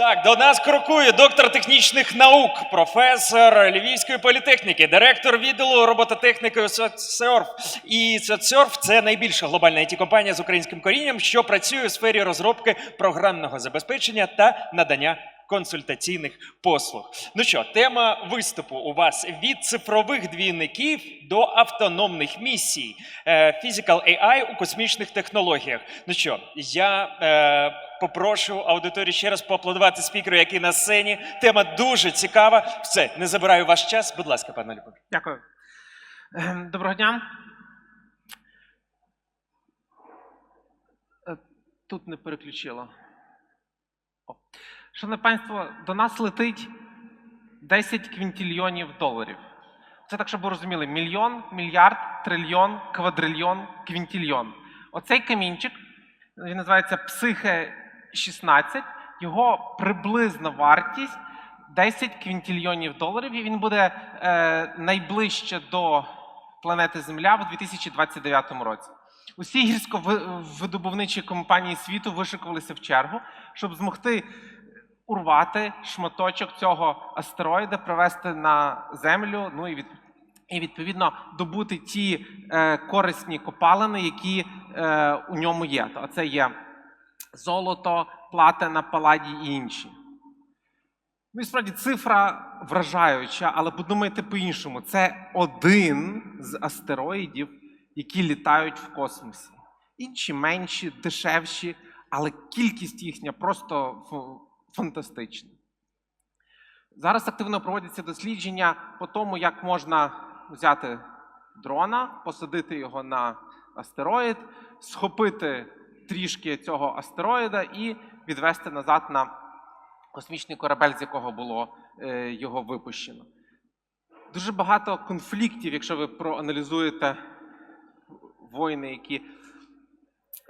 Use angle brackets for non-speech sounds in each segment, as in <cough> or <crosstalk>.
Так, до нас крокує доктор технічних наук, професор Львівської політехніки, директор відділу робототехніки соцсерф. І соцсерф це найбільша глобальна it компанія з українським корінням, що працює у сфері розробки програмного забезпечення та надання консультаційних послуг. Ну що, тема виступу у вас від цифрових двійників до автономних місій. Е, Physical AI у космічних технологіях. Ну що, я е, попрошу аудиторію ще раз поаплодувати спікеру, який на сцені. Тема дуже цікава. Все, не забираю ваш час. Будь ласка, пане Любов. Дякую. Ем, Доброго дня. Е, Тут не переключило. Шановне панство, до нас летить 10 квінтільйонів доларів. Це так, щоб ви розуміли: мільйон, мільярд, трильйон, квадрильйон, квінтільйон. Оцей камінчик, він називається Психе 16. Його приблизна вартість 10 квінтільйонів доларів, і він буде е, найближче до планети Земля в 2029 році. Усі гірськовидобувничі компанії світу вишикувалися в чергу, щоб змогти урвати шматочок цього астероїда, привезти на Землю, ну і від. І відповідно добути ті е, корисні копалини, які е, у ньому є. То це є золото, платина, паладій і інші. Ну і справді цифра вражаюча, але подумайте по-іншому: це один з астероїдів, які літають в космосі. Інші менші, дешевші, але кількість їхня просто фантастична. Зараз активно проводяться дослідження по тому, як можна взяти дрона, посадити його на астероїд, схопити трішки цього астероїда і відвести назад на космічний корабель, з якого було е, його випущено. Дуже багато конфліктів, якщо ви проаналізуєте воїни, які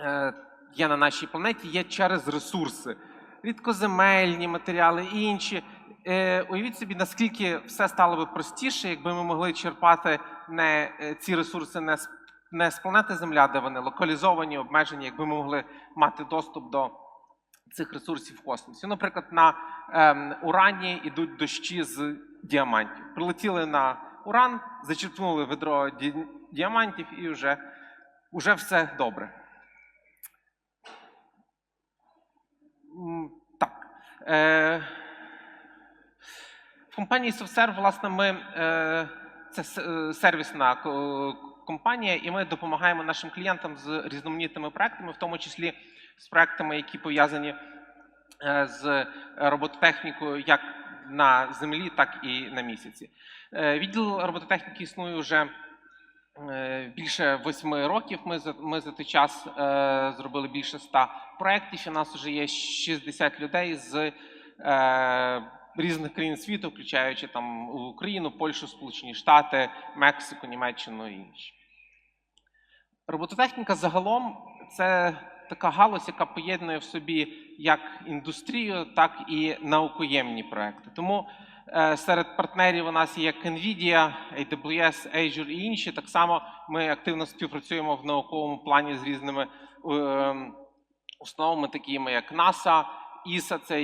е, є на нашій планеті, є через ресурси. Рідкоземельні матеріали і інші. Е, уявіть собі, наскільки все стало би простіше, якби ми могли черпати не ці ресурси не з, не з планети Земля, де вони локалізовані, обмежені, якби ми могли мати доступ до цих ресурсів в космосі. Наприклад, на ем, Урані йдуть дощі з діамантів. Прилетіли на Уран, зачерпнули ведро ді- діамантів і вже, вже все добре. Так. Е, в компанії SoftServe, власне, ми е, це е, сервісна ко- компанія, і ми допомагаємо нашим клієнтам з різноманітними проектами, в тому числі з проектами, які пов'язані е, з робототехнікою як на землі, так і на місяці. Е, Відділ робототехніки існує вже е, більше восьми років. Ми за ми за той час зробили більше ста проєктів. У нас вже є 60 людей з різних країн світу, включаючи там Україну, Польщу, Сполучені Штати, Мексику, Німеччину і інші. Робототехніка загалом це така галузь, яка поєднує в собі як індустрію, так і наукоємні проекти. Тому е, серед партнерів у нас є як NVIDIA, AWS, Azure і інші. Так само ми активно співпрацюємо в науковому плані з різними е, установами, такими як NASA, ESA, це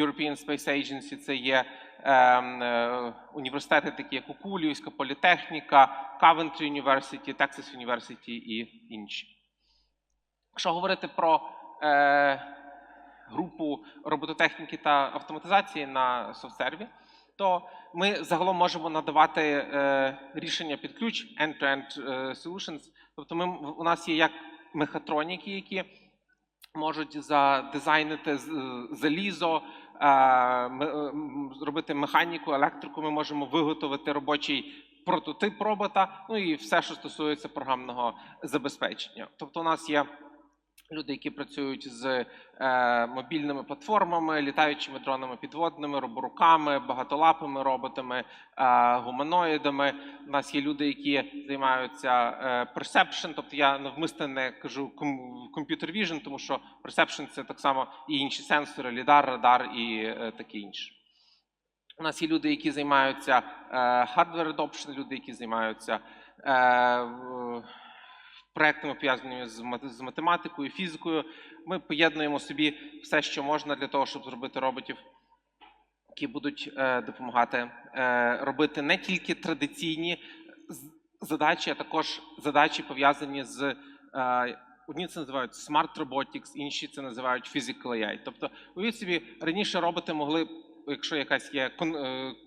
European Space Agency, це є е, університети, такі як Укулівська політехніка, Coventry University, Texas University і інші. Якщо говорити про е, групу робототехніки та автоматизації на софтсерві, то ми загалом можемо надавати е, рішення під ключ end-to-end е, solutions. Тобто ми, у нас є як мехатроніки, які можуть задизайнити залізо, е, м- зробити механіку, електрику. Ми можемо виготовити робочий прототип робота, ну і все, що стосується програмного забезпечення. Тобто, у нас є люди, які працюють з е, мобільними платформами, літаючими дронами підводними, роборуками, багатолапими роботами, е, гуманоїдами. У нас є люди, які займаються е, perception, тобто я навмисне не кажу computer vision, тому що perception – це так само і інші сенсори, лідар, радар і е, таке інше. У нас є люди, які займаються е, hardware adoption, люди, які займаються е, проектами пов'язаними з мат- математикою, фізикою, ми поєднуємо собі все, що можна для того, щоб зробити роботів, які будуть е, допомагати е, робити не тільки традиційні задачі, а також задачі пов'язані з е, одні це називають smart robotics, інші це називають physical AI. Тобто, уявіть собі, раніше роботи могли, якщо якась є кон,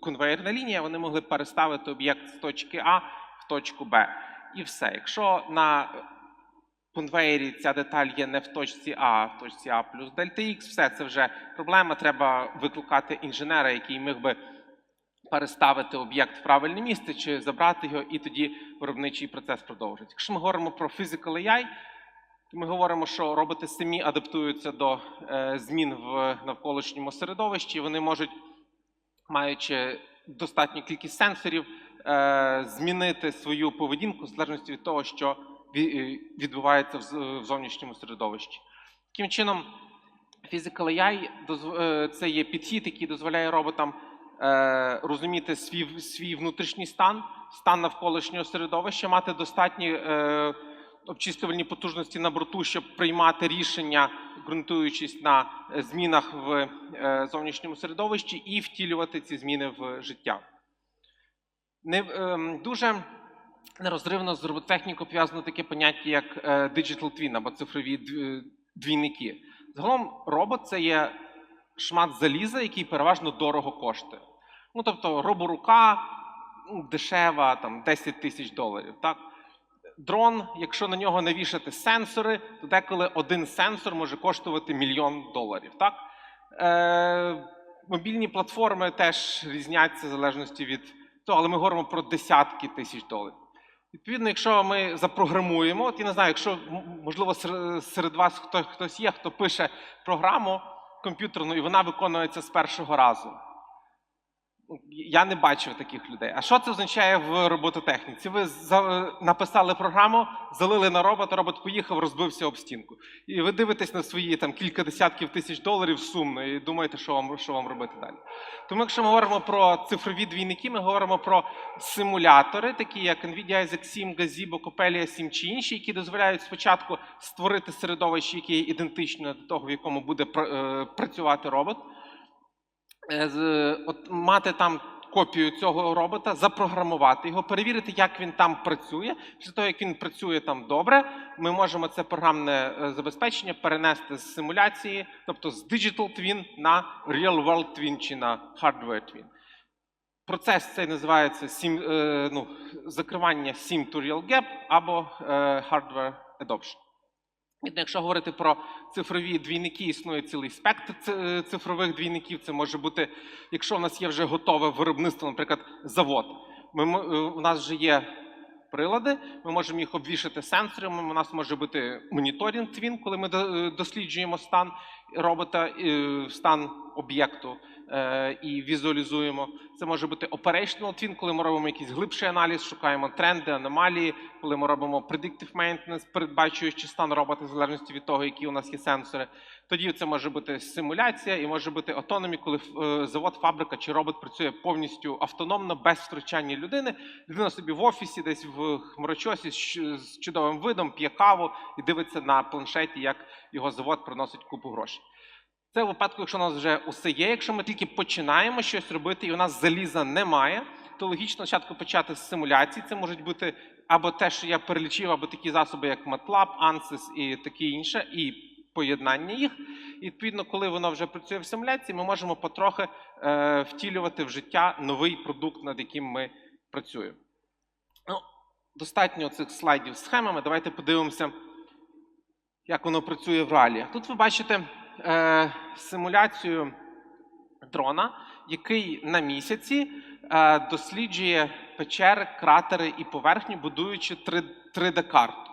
конвейерна лінія, вони могли переставити об'єкт з точки А в точку Б. І все. Якщо на конвейері ця деталь є не в точці А, в точці А плюс дельта Х, все це вже проблема. Треба викликати інженера, який міг би переставити об'єкт в правильне місце чи забрати його, і тоді виробничий процес продовжується. Якщо ми говоримо про physical AI, то ми говоримо, що роботи самі адаптуються до е, змін в навколишньому середовищі. Вони можуть, маючи достатню кількість сенсорів, змінити свою поведінку в залежності від того, що е, відбувається в зовнішньому середовищі. Таким чином, Physical AI е, це є підхід, який дозволяє роботам е, розуміти свій, свій внутрішній стан, стан навколишнього середовища, мати достатні е, обчислювальні потужності на борту, щоб приймати рішення, ґрунтуючись на е, змінах в е, зовнішньому середовищі, і втілювати ці зміни в життя. Не, ем, дуже нерозривно з роботехнікою пов'язано таке поняття, як е, digital twin або цифрові двійники. Загалом робот це є шмат заліза, який переважно дорого коштує. Ну, тобто, роборука дешева, там 10 тисяч доларів. Так? Дрон, якщо на нього навішати сенсори, то деколи один сенсор може коштувати мільйон доларів. Так? Е, мобільні платформи теж різняться в залежності від того, але ми говоримо про десятки тисяч доларів. Відповідно, якщо ми запрограмуємо, от я не знаю, якщо можливо сер- серед вас хто, хтось є, хто пише програму комп'ютерну, і вона виконується з першого разу. Ну, Я не бачив таких людей. А що це означає в робототехніці? Ви написали програму, залили на робот, робот поїхав, розбився об стінку. І ви дивитесь на свої там кілька десятків тисяч доларів сумно і думаєте, що вам, що вам робити далі. Тому, якщо ми говоримо про цифрові двійники, ми говоримо про симулятори, такі як NVIDIA Isaac 7, Gazebo, Coppelia 7 чи інші, які дозволяють спочатку створити середовище, яке є ідентичне до того, в якому буде е, працювати робот. Е, от мати там копію цього робота, запрограмувати його, перевірити, як він там працює. Після того, як він працює там добре, ми можемо це програмне е, забезпечення перенести з симуляції, тобто з Digital Twin на Real World Twin чи на Hardware Twin. Процес цей називається сім, е, ну, закривання SIM to Real Gap або Hardware Adoption. Якщо говорити про цифрові двійники, існує цілий спектр цифрових двійників. Це може бути, якщо у нас є вже готове виробництво, наприклад, завод. Ми, е, у нас вже є прилади, ми можемо їх обвішати сенсорами. У нас може бути моніторинг твін, коли ми е, досліджуємо стан робота, е, стан об'єкту е, і візуалізуємо. Це може бути operational twin, коли ми робимо якийсь глибший аналіз, шукаємо тренди, аномалії, коли ми робимо predictive maintenance, передбачуючи стан робота в залежності від того, які у нас є сенсори. Тоді це може бути симуляція і може бути автономі, коли е, завод, фабрика чи робот працює повністю автономно, без втручання людини. Людина собі в офісі, десь в хмарочосі з чудовим видом, п'є каву і дивиться на планшеті, як його завод приносить купу грошей. Це в випадку, якщо у нас вже усе є. Якщо ми тільки починаємо щось робити, і у нас заліза немає, то логічно спочатку почати з симуляцій. Це можуть бути або те, що я перелічив, або такі засоби, як MATLAB, ANSYS і таке інше, і поєднання їх. І відповідно, коли воно вже працює в симуляції, ми можемо потрохи е, втілювати в життя новий продукт, над яким ми працюємо. Ну, достатньо цих слайдів з схемами. Давайте подивимося, як воно працює в реаліях. Тут ви бачите е, симуляцію дрона, який на місяці е, досліджує печери, кратери і поверхню, будуючи 3D-карту.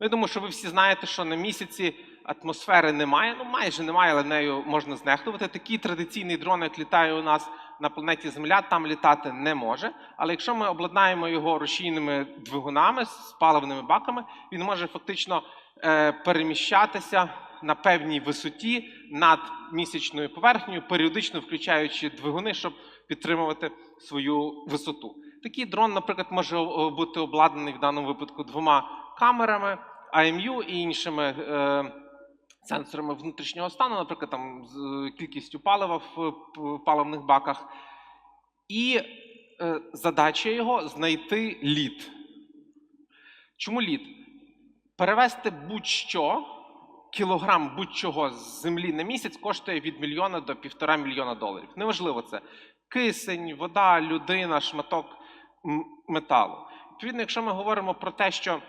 Я думаю, що ви всі знаєте, що на місяці атмосфери немає, ну майже немає, але нею можна знехтувати. Такий традиційний дрон, як літає у нас на планеті Земля, там літати не може. Але якщо ми обладнаємо його рушійними двигунами з паливними баками, він може фактично е, переміщатися на певній висоті над місячною поверхнею, періодично включаючи двигуни, щоб підтримувати свою висоту. Такий дрон, наприклад, може бути обладнаний в даному випадку двома камерами, AMU і іншими е, сенсорами внутрішнього стану, наприклад, там з кількістю палива в паливних баках. І е, задача його знайти лід. Чому лід? Перевести будь-що, кілограм будь-чого з землі на місяць коштує від мільйона до півтора мільйона доларів. Неважливо це кисень, вода, людина, шматок металу. Відповідно, якщо ми говоримо про те, що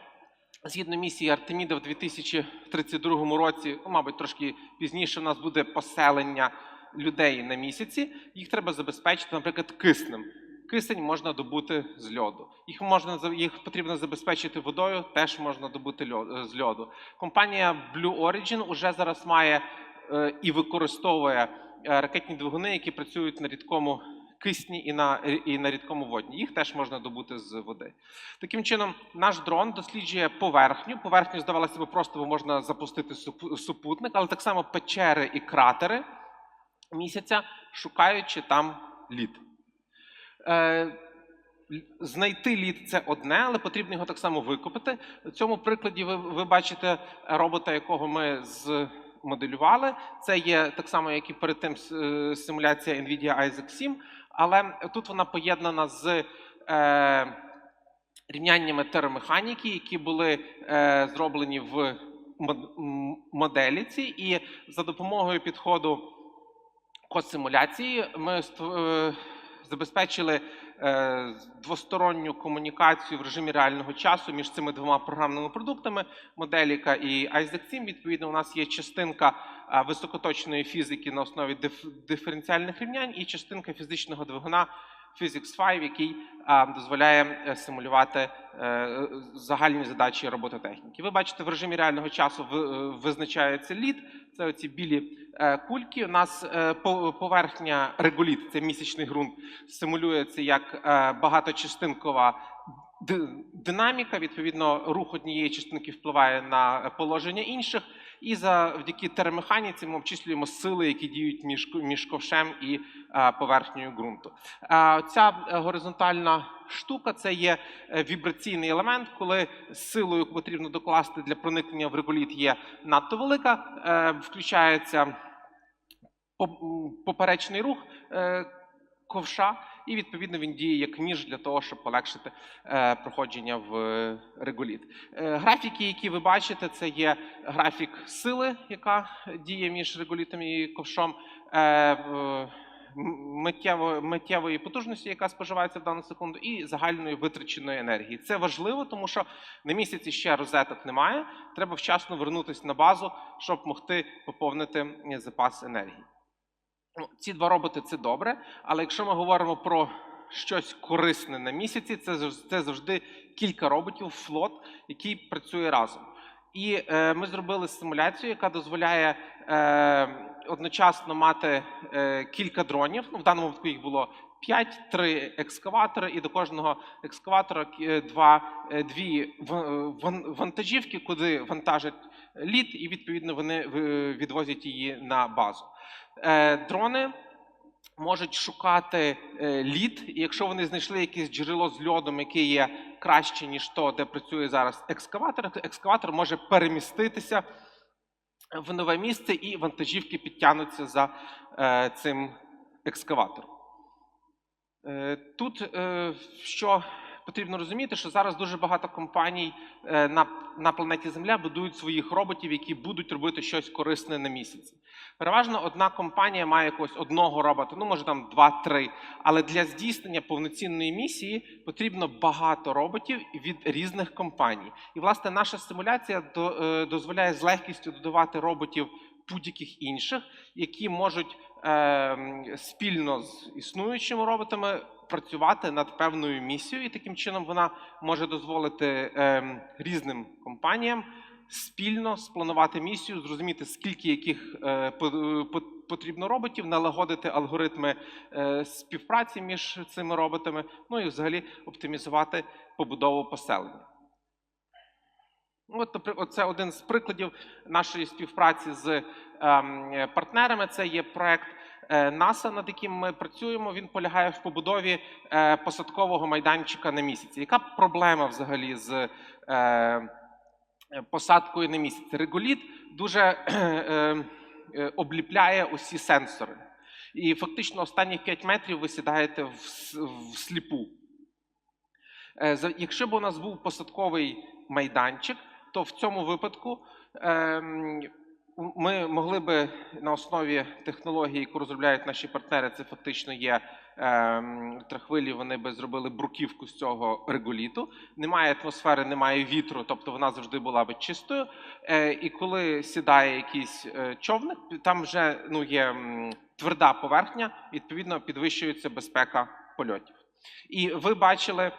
згідно місії Артеміда в 2032 році, мабуть, трошки пізніше, у нас буде поселення людей на місяці, їх треба забезпечити, наприклад, киснем. Кисень можна добути з льоду. Їх можна їх потрібно забезпечити водою, теж можна добути льо- е, з льоду. Компанія Blue Origin уже зараз має е, і використовує е, ракетні двигуни, які працюють на рідкому кисні і на, і на рідкому водні. Їх теж можна добути з води. Таким чином, наш дрон досліджує поверхню. Поверхню здавалося б просто, бо можна запустити супутник, але так само печери і кратери місяця, шукаючи там лід. Е, Знайти лід це одне, але потрібно його так само викопати. В цьому прикладі ви, ви бачите робота, якого ми змоделювали. Це є так само, як і перед тим е, симуляція NVIDIA Isaac 7, але тут вона поєднана з е, рівняннями теромеханіки, які були е, зроблені в мод- моделі цій, і за допомогою підходу код-симуляції ми е, забезпечили е, двосторонню комунікацію в режимі реального часу між цими двома програмними продуктами Моделіка і Isaac 7. Відповідно, у нас є частинка е, високоточної фізики на основі диф- диференціальних рівнянь і частинка фізичного двигуна Physics 5, який дозволяє е, симулювати е, загальні задачі робототехніки. Ви бачите, в режимі реального часу е, визначається лід. Це оці білі кульки. У нас поверхня реголіт, це місячний ґрунт, симулюється як багаточастинкова динаміка. Відповідно, рух однієї частинки впливає на положення інших. І завдяки теремеханіці ми обчислюємо сили, які діють між, між ковшем і поверхнею ґрунту. Ця е, горизонтальна штука це є е, вібраційний елемент, коли силою, яку потрібно докласти для проникнення в реголіт, є надто велика, е, включається поперечний рух ковша, і відповідно він діє як ніж для того, щоб полегшити проходження в реголіт. Графіки, які ви бачите, це є графік сили, яка діє між реголітом і ковшом. Е, в- м- Миттєво, миттєвої потужності, яка споживається в дану секунду, і загальної витраченої енергії. Це важливо, тому що на місяці ще розеток немає. Треба вчасно вернутися на базу, щоб могти поповнити запас енергії. Ну, Ці два роботи це добре, але якщо ми говоримо про щось корисне на місяці, це це завжди кілька роботів, флот, який працює разом. І е, ми зробили симуляцію, яка дозволяє е, одночасно мати е, кілька дронів. Ну, в даному випадку їх було 5, 3 екскаватори, і до кожного екскаватора е, два, е, дві вантажівки, куди вантажать лід, і відповідно вони відвозять її на базу. Дрони можуть шукати лід, і якщо вони знайшли якесь джерело з льодом, яке є краще, ніж то, де працює зараз екскаватор, то екскаватор може переміститися в нове місце, і вантажівки підтягнуться за е, цим екскаватором. Е, Тут е, що потрібно розуміти, що зараз дуже багато компаній е, на, на планеті Земля будують своїх роботів, які будуть робити щось корисне на місяці. Переважно одна компанія має якогось одного робота, ну може там два-три. Але для здійснення повноцінної місії потрібно багато роботів від різних компаній. І власне наша симуляція е, дозволяє з легкістю додавати роботів будь-яких інших, які можуть спільно з існуючими роботами працювати над певною місією, і таким чином вона може дозволити ем, різним компаніям спільно спланувати місію, зрозуміти, скільки яких е, по- по- потрібно роботів, налагодити алгоритми е, співпраці між цими роботами, ну і взагалі оптимізувати побудову поселення. От, це один з прикладів нашої співпраці з ем, партнерами. Це є проект е, НАСА, над яким ми працюємо. Він полягає в побудові е, посадкового майданчика на місяці. Яка проблема взагалі з е, посадкою на місяць. Реголіт дуже обліпляє усі сенсори. І фактично останні 5 метрів ви сідаєте в, сліпу. Якщо б у нас був посадковий майданчик, то в цьому випадку ем, ми могли би на основі технології, яку розробляють наші партнери, це фактично є ем, трахвилі, вони би зробили бруківку з цього реголіту. Немає атмосфери, немає вітру, тобто вона завжди була би чистою. Е, і коли сідає якийсь е, човник, там вже ну, є тверда поверхня, відповідно підвищується безпека польотів. І ви бачили.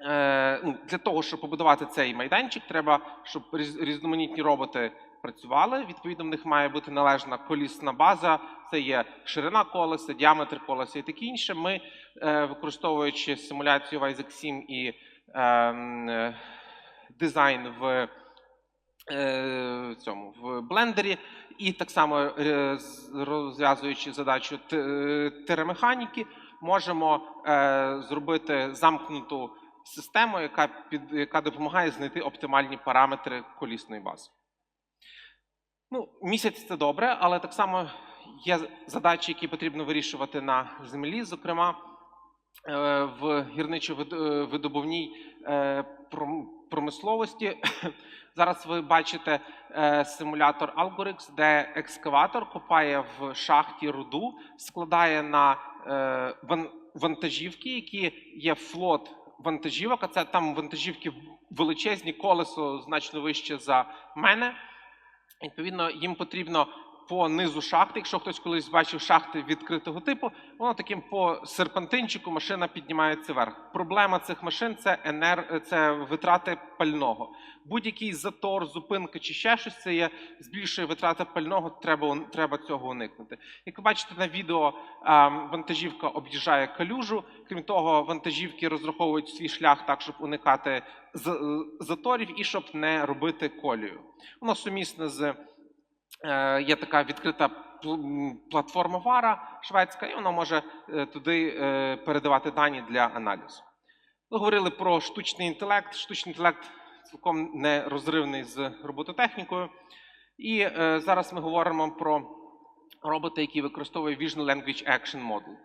Е, ну, для того, щоб побудувати цей майданчик, треба, щоб різ- різноманітні роботи працювали. Відповідно, в них має бути належна колісна база. Це є ширина колеса, діаметр колеса і таке інше. Ми, е, використовуючи симуляцію в Isaac 7 і ем, е, дизайн в е, цьому в блендері, і так само розв'язуючи задачу теремеханіки, можемо зробити замкнуту систему, яка під яка допомагає знайти оптимальні параметри колісної бази. Ну, місяць це добре, але так само є задачі, які потрібно вирішувати на землі. Зокрема, е, в гірничо-видобувній е, промисловості. <laughs> Зараз ви бачите е, симулятор Algorix, де екскаватор копає в шахті руду, складає на е, вантажівки, які є флот вантажівок. А це там вантажівки величезні, колесо значно вище за мене. Відповідно, їм потрібно по низу шахти. Якщо хтось колись бачив шахти відкритого типу, воно таким по серпантинчику машина піднімається вверх. Проблема цих машин це енер... це витрати пального. Будь-який затор, зупинка чи ще щось це є збільшує витрати пального. Треба треба цього уникнути. Як ви бачите на відео, вантажівка об'їжджає калюжу. Крім того, вантажівки розраховують свій шлях так, щоб уникати заторів і щоб не робити колію. Воно сумісне з є така відкрита платформа Вара шведська, і вона може е, туди е, передавати дані для аналізу. Ми говорили про штучний інтелект. Штучний інтелект цілком нерозривний з робототехнікою. І е, зараз ми говоримо про роботи, які використовує Vision Language Action Model.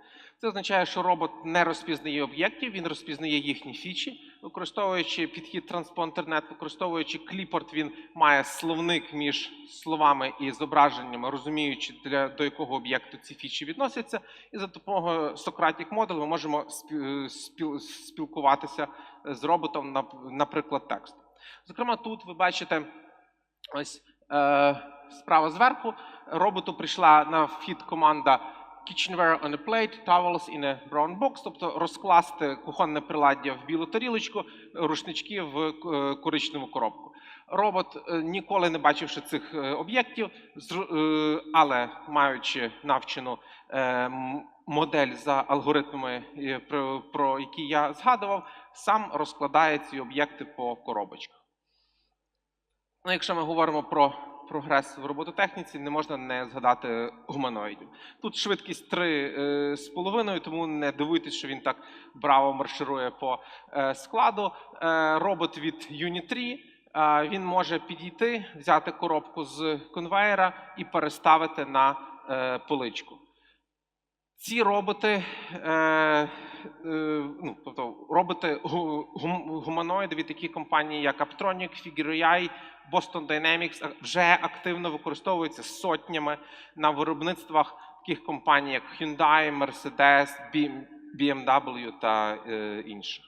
Це означає, що робот не розпізнає об'єктів, він розпізнає їхні фічі, використовуючи підхід транспонтернет, використовуючи кліпорт, він має словник між словами і зображеннями, розуміючи для до якого об'єкту ці фічі відносяться. І за допомогою Socratic Model ми можемо спілкуватися з роботом, наприклад, текстом. Зокрема, тут ви бачите ось е, справа зверху. Роботу прийшла на вхід команда kitchenware on a plate, towels in a brown box, тобто розкласти кухонне приладдя в білу тарілочку, рушнички в е, коричневу коробку. Робот, е, ніколи не бачивши цих е, об'єктів, але маючи навчену модель за алгоритмами, про які я згадував, сам розкладає ці об'єкти по коробочках. Ну, якщо ми говоримо про прогрес в робототехніці, не можна не згадати гуманоїдів. Тут швидкість 3 з половиною, тому не дивуйтесь, що він так браво марширує по е, складу. Е, робот від Unitree, е, він може підійти, взяти коробку з конвейера і переставити на е, поличку. Ці роботи, е, е, ну, тобто роботи гу- гум- гуманоїди від таких компаній, як Aptronic, Figure.ai, Boston Dynamics, вже активно використовуються сотнями на виробництвах таких компаній, як Hyundai, Mercedes, BMW та е, інших.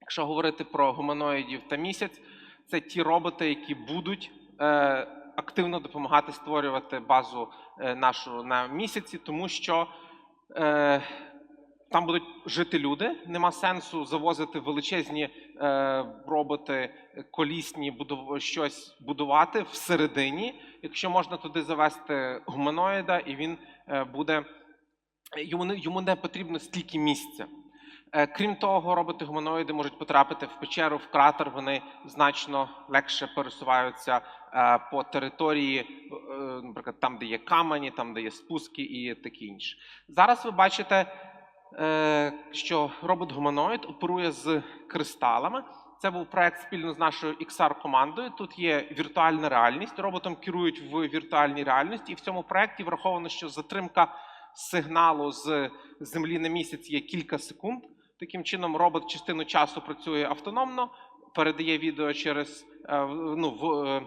Якщо говорити про гуманоїдів та місяць, це ті роботи, які будуть е, активно допомагати створювати базу е, нашу на місяці, тому що е, там будуть жити люди. Нема сенсу завозити величезні е, роботи колісні, будов... щось будувати всередині, якщо можна туди завести гуманоїда, і він е, буде йому не, йому не потрібно стільки місця. Е, Крім того, роботи гуманоїди можуть потрапити в печеру, в кратер. Вони значно легше пересуваються е, по території, е, наприклад, там, де є камені, там, де є спуски і таке інше. Зараз ви бачите, що робот гуманоїд оперує з кристалами. Це був проект спільно з нашою XR командою. Тут є віртуальна реальність. Роботом керують в віртуальній реальності, і в цьому проекті враховано, що затримка сигналу з землі на місяць є кілька секунд. Таким чином, робот частину часу працює автономно, передає відео через е, ну, е,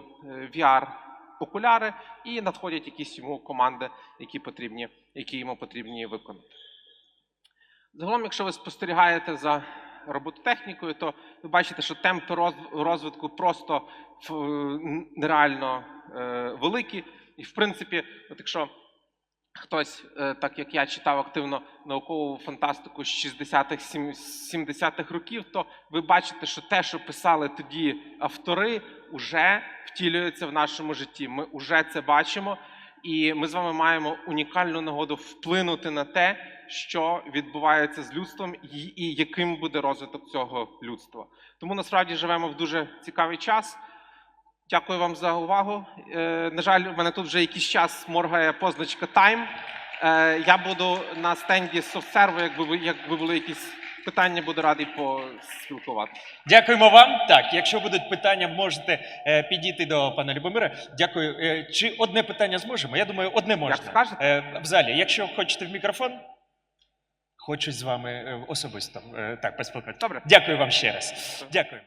VR окуляри, і надходять якісь йому команди, які потрібні, які йому потрібні виконати. Загалом, якщо ви спостерігаєте за робототехнікою, то ви бачите, що темпи роз- розвитку просто ф- нереально е, великі. І, в принципі, от якщо хтось, е, так як я читав активно наукову фантастику з 60-х, 70-х років, то ви бачите, що те, що писали тоді автори, вже втілюється в нашому житті. Ми вже це бачимо, і ми з вами маємо унікальну нагоду вплинути на те, що відбувається з людством, і, і яким буде розвиток цього людства. Тому насправді живемо в дуже цікавий час. Дякую вам за увагу. Е, на жаль, у мене тут вже якийсь час моргає позначка Time. Е, я буду на стенді софтсерву, якби якби були якісь питання, буду радий поспілкуватися. Дякуємо вам. Так, якщо будуть питання, можете е, підійти до пана Любомира. Дякую. Е, чи одне питання зможемо? Я думаю, одне можна. скажете. Е, в залі. Якщо хочете в мікрофон, хочу з вами е, особисто е, так поспілкуватися. Добре. Дякую вам ще раз. Дякую.